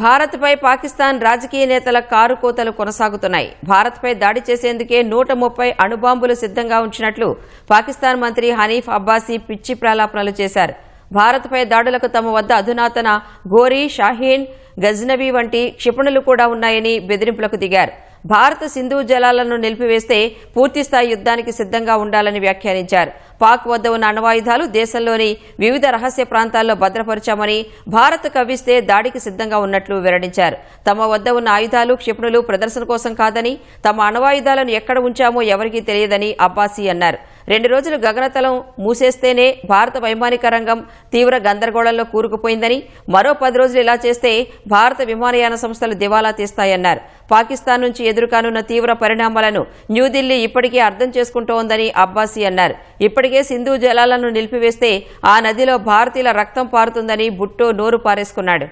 భారత్పై పాకిస్తాన్ రాజకీయ నేతల కారు కోతలు కొనసాగుతున్నాయి. భారత్పై దాడి చేసేందుకే నూట ముప్పై అణుబాంబులు సిద్ధంగా ఉంచినట్లు పాకిస్తాన్ మంత్రి హనీఫ్ అబ్బాసీ పిచ్చి ప్రలాపనలు చేశారు. భారత్పై దాడులకు తమ వద్ద అధునాతన గోరీ షాహీన్ గజ్నబీ వంటి క్షిపణులు కూడా ఉన్నాయని బెదిరింపులకు దిగారు. భారత సింధు జలాలను నిలిపివేస్తే పూర్తిస్థాయి యుద్ధానికి సిద్ధంగా ఉండాలని వ్యాఖ్యానించారు. పాక్ వద్ద ఉన్న అణ్వాయుధాలు దేశంలోని వివిధ రహస్య ప్రాంతాల్లో భద్రపరిచామని భారత్ కవ్విస్తే దాడికి సిద్ధంగా ఉన్నట్లు వెల్లడించారు. తమ వద్ద ఉన్న ఆయుధాలు క్షిపణులు ప్రదర్శన కోసం కాదని తమ అణ్వాయుధాలను ఎక్కడ ఉంచామో ఎవరికీ తెలియదని అబ్బాసీ అన్నారు. రెండు రోజులు గగనతలం మూసేస్తేనే భారత వైమానిక రంగం తీవ్ర గందరగోళంలో కూరుకుపోయిందని మరో పది రోజులు ఇలా చేస్తే భారత విమానయాన సంస్థలు దివాలా తీస్తాయన్నారు. పాకిస్తాన్ నుంచి ఎదురుకానున్న తీవ్ర పరిణామాలను న్యూఢిల్లీ ఇప్పటికే అర్థం చేసుకుంటోందని అబ్బాసీ అన్నారు. ఇప్పటికే సింధు జలాలను నిలిపివేస్తే ఆ నదిలో భారతీయుల రక్తం పారుతుందని బుట్టో నోరు పారేసుకున్నాడు.